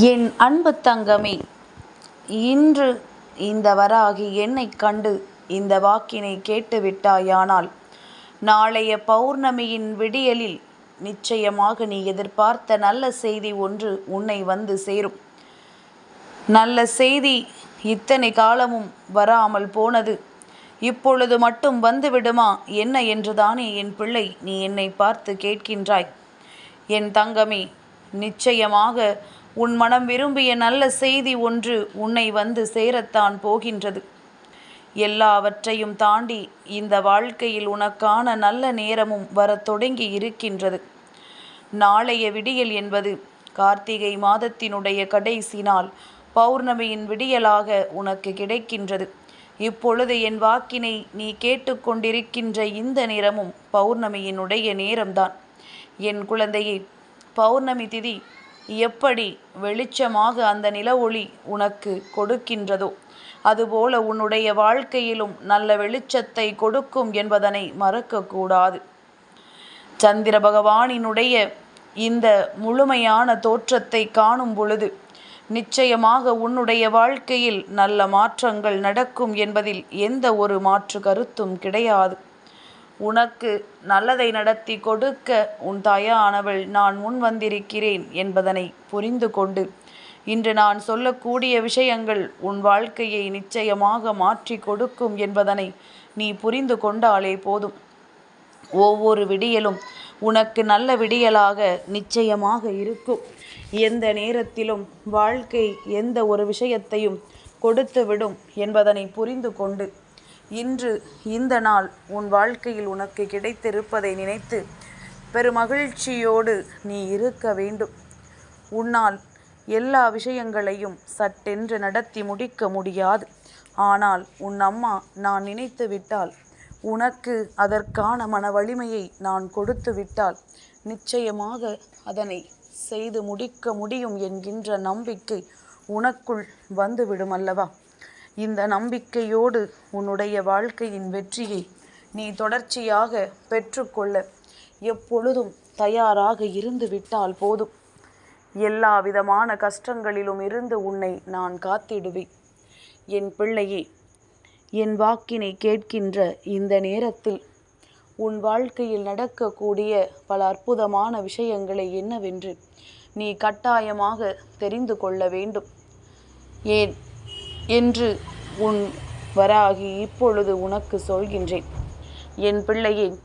என் அன்பு தங்கமே இன்று இந்த வராகி என்னை கண்டு இந்த வாக்கினை கேட்டுவிட்டாயானால் நாளைய பௌர்ணமியின் விடியலில் நிச்சயமாக நீ எதிர்பார்த்த நல்ல செய்தி ஒன்று உன்னை வந்து சேரும். நல்ல செய்தி இத்தனை காலமும் வராமல் போனது. இப்பொழுது மட்டும் வந்துவிடுமா என்ன என்றுதானே என் பிள்ளை நீ என்னை பார்த்து கேட்கின்றாய். என் தங்கமே நிச்சயமாக உன் மனம் விரும்பிய நல்ல செய்தி ஒன்று உன்னை வந்து சேரத்தான் போகின்றது. எல்லாவற்றையும் தாண்டி இந்த வாழ்க்கையில் உனக்கான நல்ல நேரமும் வரத் தொடங்கி இருக்கின்றது. நாளைய விடியல் என்பது கார்த்திகை மாதத்தினுடைய கடைசி நாள். பௌர்ணமியின் விடியலாக உனக்கு கிடைக்கின்றது. இப்பொழுது என் வாக்கினை நீ கேட்டுக்கொண்டிருக்கின்ற இந்த நேரமும் பௌர்ணமியினுடைய நேரம்தான். என் குழந்தையே பௌர்ணமி திதி எப்படி வெளிச்சமாக அந்த நில ஒளி உனக்கு கொடுக்கின்றதோ? அதுபோல உன்னுடைய வாழ்க்கையிலும் நல்ல வெளிச்சத்தை கொடுக்கும் என்பதனை மறக்கக்கூடாது. சந்திர பகவானினுடைய இந்த முழுமையான தோற்றத்தை காணும் பொழுது நிச்சயமாக உன்னுடைய வாழ்க்கையில் நல்ல மாற்றங்கள் நடக்கும் என்பதில் எந்த ஒரு மாற்று கருத்தும் கிடையாது. உனக்கு நல்லதை நடத்தி கொடுக்க உன் தாயானவள் நான் முன் வந்திருக்கிறேன் என்பதனை புரிந்து கொண்டு. இன்று நான் சொல்லக்கூடிய விஷயங்கள் உன் வாழ்க்கையை நிச்சயமாக மாற்றி கொடுக்கும் என்பதனை நீ புரிந்து கொண்டாலே போதும். ஒவ்வொரு விடியலும் உனக்கு நல்ல விடியலாக நிச்சயமாக இருக்கும். எந்த நேரத்திலும் வாழ்க்கை எந்த ஒரு விஷயத்தையும் கொடுத்துவிடும் என்பதனை புரிந்து கொண்டு. இன்று இந்த நாள் உன் வாழ்க்கையில் உனக்கு கிடைத்திருப்பதை நினைத்து பெருமகிழ்ச்சியோடு நீ இருக்க வேண்டும். உன்னால் எல்லா விஷயங்களையும் சட்டென்று நடத்தி முடிக்க முடியாது. ஆனால் உன் அம்மா நான் நினைத்து விட்டால் உனக்கு அதற்கான மன வலிமையை நான் கொடுத்து விட்டால் நிச்சயமாக அதனை செய்து முடிக்க முடியும் என்கின்ற நம்பிக்கை உனக்குள் வந்துவிடும் அல்லவா? இந்த நம்பிக்கையோடு உன்னுடைய வாழ்க்கையின் வெற்றியை நீ தொடர்ச்சியாக பெற்றுக்கொள்ள எப்பொழுதும் தயாராக இருந்து விட்டால் போதும். எல்லா விதமான கஷ்டங்களிலும் இருந்து உன்னை நான் காத்திடுவேன். என் பிள்ளையே என் வாக்கினை கேட்கின்ற இந்த நேரத்தில் உன் வாழ்க்கையில் நடக்கக்கூடிய பல அற்புதமான விஷயங்களை என்னவென்று நீ கட்டாயமாக தெரிந்து கொள்ள வேண்டும். ஏன்? என்று உன் வராகி இப்பொழுது உனக்கு சொல்கின்றேன். என் பிள்ளையே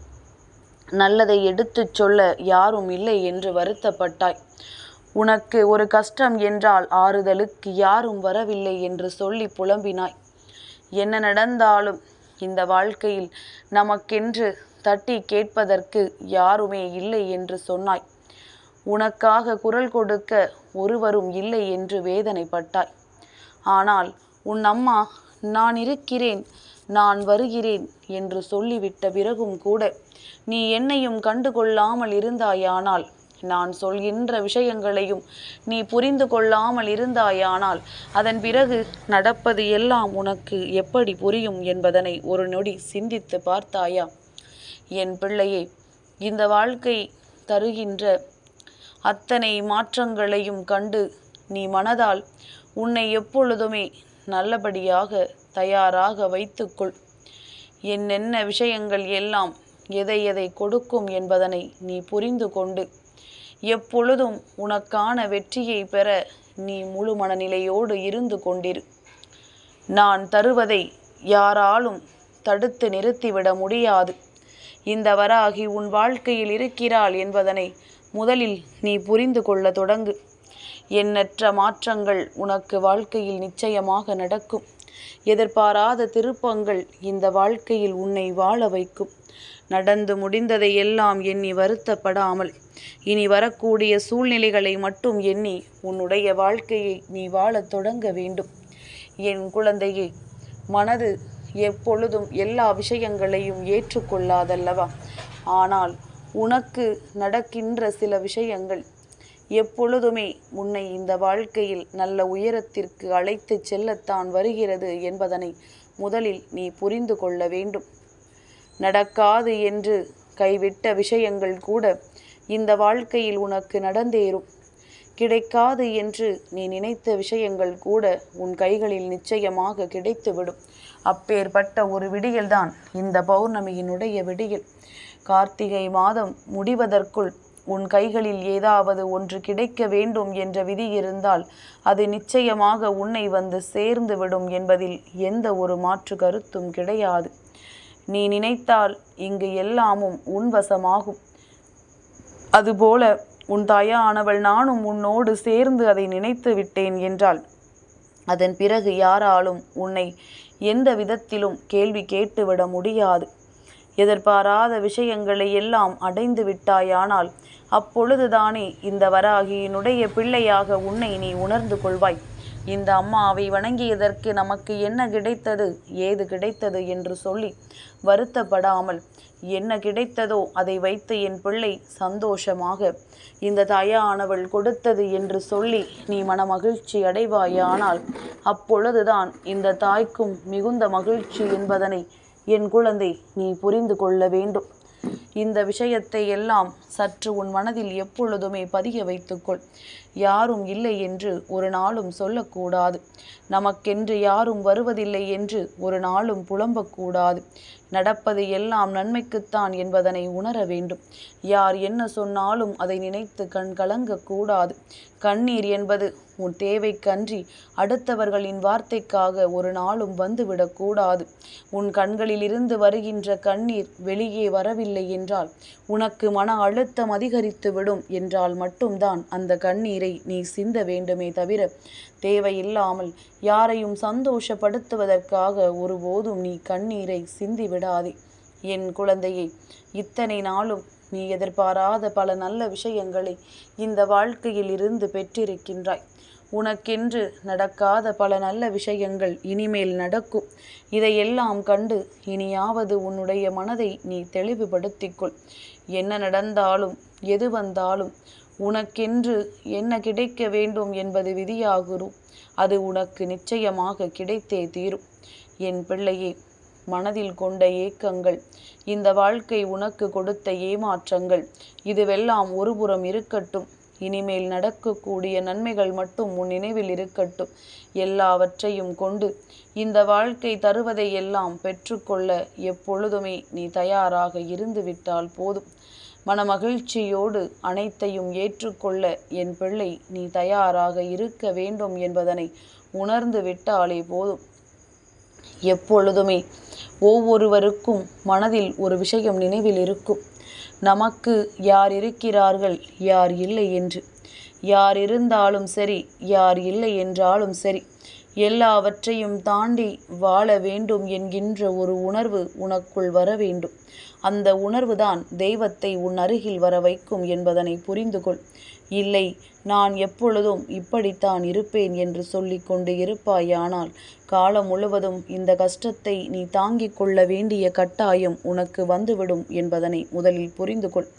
நல்லதை எடுத்துச் சொல்ல யாரும் இல்லை என்று வருத்தப்பட்டாய். உனக்கு ஒரு கஷ்டம் என்றால் ஆறுதலுக்கு யாரும் வரவில்லை என்று சொல்லி புலம்பினாய். என்ன நடந்தாலும் இந்த வாழ்க்கையில் நமக்கென்று தட்டி கேட்பதற்கு யாருமே இல்லை என்று சொன்னாய். உனக்காக குரல் கொடுக்க ஒருவரும் இல்லை என்று வேதனைப்பட்டாய். ஆனால் உன் அம்மா நான் இருக்கிறேன் நான் வருகிறேன் என்று சொல்லிவிட்ட பிறகும் கூட நீ என்னையும் கண்டுகொள்ளாமல் இருந்தாயானால் நான் சொல்கின்ற விஷயங்களையும் நீ புரிந்து கொள்ளாமல் இருந்தாயானால் அதன் பிறகு நடப்பது எல்லாம் உனக்கு எப்படி புரியும் என்பதனை ஒரு நொடி சிந்தித்து பார்த்தாயா? என் பிள்ளையே இந்த வாழ்க்கை தருகின்ற அத்தனை மாற்றங்களையும் கண்டு நீ மனதால் உன்னை எப்பொழுதுமே நல்லபடியாக தயாராக வைத்துக்கொள். என்னென்ன விஷயங்கள் எல்லாம் எதை எதை கொடுக்கும் என்பதனை நீ புரிந்து கொண்டு எப்பொழுதும் உனக்கான வெற்றியை பெற நீ முழு மனநிலையோடு இருந்து கொண்டிரு. நான் தருவதை யாராலும் தடுத்து நிறுத்திவிட முடியாது. இந்த வராகி உன் வாழ்க்கையில் இருக்கிறாள் என்பதனை முதலில் நீ புரிந்து கொள்ள தொடங்கு. எண்ணற்ற மாற்றங்கள் உனக்கு வாழ்க்கையில் நிச்சயமாக நடக்கும். எதிர்பாராத திருப்பங்கள் இந்த வாழ்க்கையில் உன்னை வாழ வைக்கும். நடந்து முடிந்ததை எல்லாம் எண்ணி வருத்தப்படாமல் இனி வரக்கூடிய சூழ்நிலைகளை மட்டும் எண்ணி உன்னுடைய வாழ்க்கையை நீ வாழத் தொடங்க வேண்டும். என் குழந்தையே மனது எப்பொழுதும் எல்லா விஷயங்களையும் ஏற்றுக்கொள்ளாதல்லவா? ஆனால் உனக்கு நடக்கின்ற சில விஷயங்கள் எப்பொழுதுமே உன்னை இந்த வாழ்க்கையில் நல்ல உயரத்திற்கு அழைத்துச் செல்லத்தான் வருகிறது என்பதனை முதலில் நீ புரிந்து கொள்ள வேண்டும். நடக்காது என்று கைவிட்ட விஷயங்கள் கூட இந்த வாழ்க்கையில் உனக்கு நடந்தேறும். கிடைக்காது என்று நீ நினைத்த விஷயங்கள் கூட உன் கைகளில் நிச்சயமாக கிடைத்துவிடும். அப்பேற்பட்ட ஒரு விடியல்தான் இந்த பௌர்ணமியினுடைய விடியல். கார்த்திகை மாதம் முடிவதற்குள் உன் கைகளில் ஏதாவது ஒன்று கிடைக்க வேண்டும் என்ற விதி இருந்தால் அது நிச்சயமாக உன்னை வந்து சேர்ந்து விடும் என்பதில் எந்த ஒரு மாற்று கருத்தும் கிடையாது. நீ நினைத்தால் இங்கு எல்லாமும் உன் வசமாகும். அதுபோல உன் தாயானவள் நானும் உன்னோடு சேர்ந்து அதை நினைத்து விட்டேன் என்றால் அதன் பிறகு யாராலும் உன்னை எந்த விதத்திலும் கேள்வி கேட்டுவிட முடியாது. எதிர்பாராத விஷயங்களை எல்லாம் அடைந்து விட்டாயானால் அப்பொழுதுதானே இந்த வராகியினுடைய பிள்ளையாக உன்னை நீ உணர்ந்து கொள்வாய். இந்த அம்மாவை வணங்கியதற்கு நமக்கு என்ன கிடைத்தது? ஏது கிடைத்தது என்று சொல்லி வருத்தப்படாமல் என்ன கிடைத்ததோ அதை வைத்து என் பிள்ளை சந்தோஷமாக இந்த தாயானவள் கொடுத்தது என்று சொல்லி நீ மனமகிழ்ச்சி அடைவாயானால் அப்பொழுதுதான் இந்த தாய்க்கும் மிகுந்த மகிழ்ச்சி என்பதனை என் குழந்தை நீ புரிந்து கொள்ள வேண்டும். இந்த விஷயத்தை எல்லாம் சற்று உன் மனதில் எப்பொழுதுமே பதிய வைத்துக்கொள். யாரும் இல்லை என்று ஒரு நாளும் சொல்லக்கூடாது. நமக்கென்று யாரும் வருவதில்லை என்று ஒரு நாளும் புலம்பக்கூடாது. நடப்பது எல்லாம் நன்மைக்குத்தான் என்பதனை உணர வேண்டும். யார் என்ன சொன்னாலும் அதை நினைத்து கண் கலங்கக்கூடாது. கண்ணீர் என்பது உன் தேவைக்கன்றி அடுத்தவர்களின் வார்த்தைக்காக ஒரு நாளும் வந்துவிடக்கூடாது. உன் கண்களிலிருந்து வருகின்ற கண்ணீர் வெளியே வரவில்லை என்றால் உனக்கு மன அழுத்தம் அதிகரித்து விடும் என்றால் மட்டும்தான் அந்த கண்ணீரை நீ சிந்த வேண்டுமே தவிர தேவையில்லாமல் யாரையும் சந்தோஷப்படுத்துவதற்காக ஒருபோதும் நீ கண்ணீரை சிந்தி விடாதே. என் குழந்தையை இத்தனை நாளும் நீ எதிர்பாராத பல நல்ல விஷயங்களை இந்த வாழ்க்கையில் இருந்து பெற்றிருக்கின்றாய். உனக்கென்று நடக்காத பல நல்ல விஷயங்கள் இனிமேல் நடக்கும். இதையெல்லாம் கண்டு இனியாவது உன்னுடைய மனதை நீ தெளிவுபடுத்திக்கொள். என்ன நடந்தாலும் எது வந்தாலும் உனக்கென்று என்ன கிடைக்க வேண்டும் என்பது விதியாகுறும் அது உனக்கு நிச்சயமாக கிடைத்தே தீரும். என் பிள்ளையே மனதில் கொண்ட ஏக்கங்கள் இந்த வாழ்க்கை உனக்கு கொடுத்த ஏமாற்றங்கள் இதுவெல்லாம் ஒருபுறம் இருக்கட்டும். இனிமேல் நடக்கக்கூடிய நன்மைகள் மட்டும் உன் நினைவில் இருக்கட்டும். எல்லாவற்றையும் கொண்டு இந்த வாழ்க்கை தருவதை எல்லாம் பெற்றுக்கொள்ள எப்பொழுதுமே நீ தயாராக இருந்து விட்டால் போதும். மனமகிழ்ச்சியோடு அனைத்தையும் ஏற்றுக்கொள்ள என் பிள்ளை நீ தயாராக இருக்க வேண்டும் என்பதனை உணர்ந்து விட்டாலே போதும். எப்பொழுதுமே ஒவ்வொருவருக்கும் மனதில் ஒரு விஷயம் நினைவில் இருக்கும். நமக்கு யார் இருக்கிறார்கள் யார் இல்லை என்று. யார் இருந்தாலும் சரி யார் இல்லை என்றாலும் சரி. எல்லாவற்றையும் தாண்டி வாழ வேண்டும் என்கின்ற ஒரு உணர்வு உனக்குள் வர வேண்டும். அந்த உணர்வுதான் தெய்வத்தை உன் அருகில் வர வைக்கும் என்பதனை புரிந்துகொள். இல்லை நான் எப்பொழுதும் இப்படித்தான் இருப்பேன் என்று சொல்லிக் கொண்டு இருப்பாயானால் காலம் முழுவதும் இந்த கஷ்டத்தை நீ தாங்கிக் கொள்ள வேண்டிய கட்டாயம் உனக்கு வந்துவிடும் என்பதனை முதலில் புரிந்து கொள்.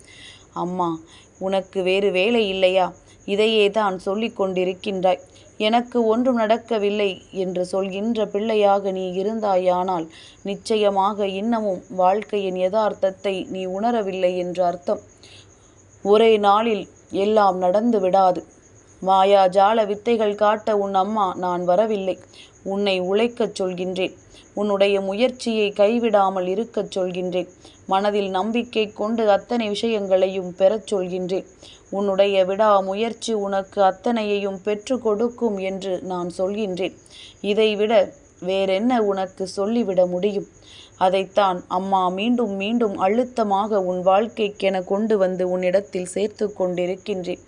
அம்மா உனக்கு வேறு வேலை இல்லையா? இதையே தான் சொல்லிக் கொண்டிருக்கின்றாய். எனக்கு ஒன்றும் நடக்கவில்லை என்று சொல்கின்ற பிள்ளையாக நீ இருந்தாயானால் நிச்சயமாக இன்னமும் வாழ்க்கையின் யதார்த்தத்தை நீ உணரவில்லை என்று அர்த்தம். ஒரே நாளில் எல்லாம் நடந்து விடாது. மாயா ஜால வித்தைகள் காட்ட உன் அம்மா நான் வரவில்லை. உன்னை உழைக்கச் சொல்கின்றேன். உன்னுடைய முயற்சியை கைவிடாமல் இருக்கச் சொல்கின்றேன். மனதில் நம்பிக்கை கொண்டு அத்தனை விஷயங்களையும் பெறச் சொல்கின்றேன். உன்னுடைய விடா முயற்சி உனக்கு அத்தனையையும் பெற்று கொடுக்கும் என்று நான் சொல்கின்றேன். இதைவிட வேறென்ன உனக்கு சொல்லிவிட முடியும்? அதைத்தான் அம்மா மீண்டும் மீண்டும் அழுத்தமாக உன் வாழ்க்கைக்கென கொண்டு வந்து உன்னிடத்தில் சேர்த்து கொண்டிருக்கின்றேன்.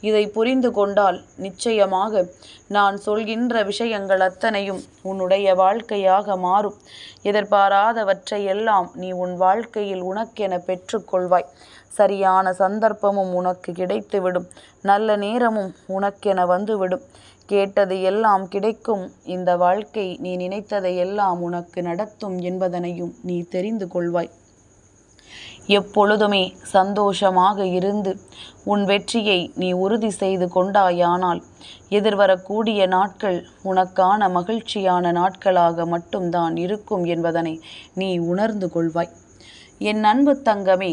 இதை புரிந்து கொண்டால் நிச்சயமாக நான் சொல்கின்ற விஷயங்கள் அத்தனையும் உன்னுடைய வாழ்க்கையாக மாறும். எதிர்பாராதவற்றை எல்லாம் நீ உன் வாழ்க்கையில் உனக்கென பெற்றுக்கொள்வாய் சரியான சந்தர்ப்பமும் உனக்கு கிடைத்துவிடும். நல்ல நேரமும் உனக்கென வந்துவிடும். கேட்டது எல்லாம் கிடைக்கும். இந்த வாழ்க்கை நீ நினைத்ததை எல்லாம் உனக்கு நடத்தும் என்பதனையும் நீ தெரிந்து கொள்வாய். எப்பொழுதுமே சந்தோஷமாக இருந்து உன் வெற்றியை நீ உறுதி செய்து கொண்டாயானால் எதிர்வரக்கூடிய நாட்கள் உனக்கான மகிழ்ச்சியான நாட்களாக மட்டும்தான் இருக்கும் என்பதனை நீ உணர்ந்து கொள்வாய். என் அன்பு தங்கமே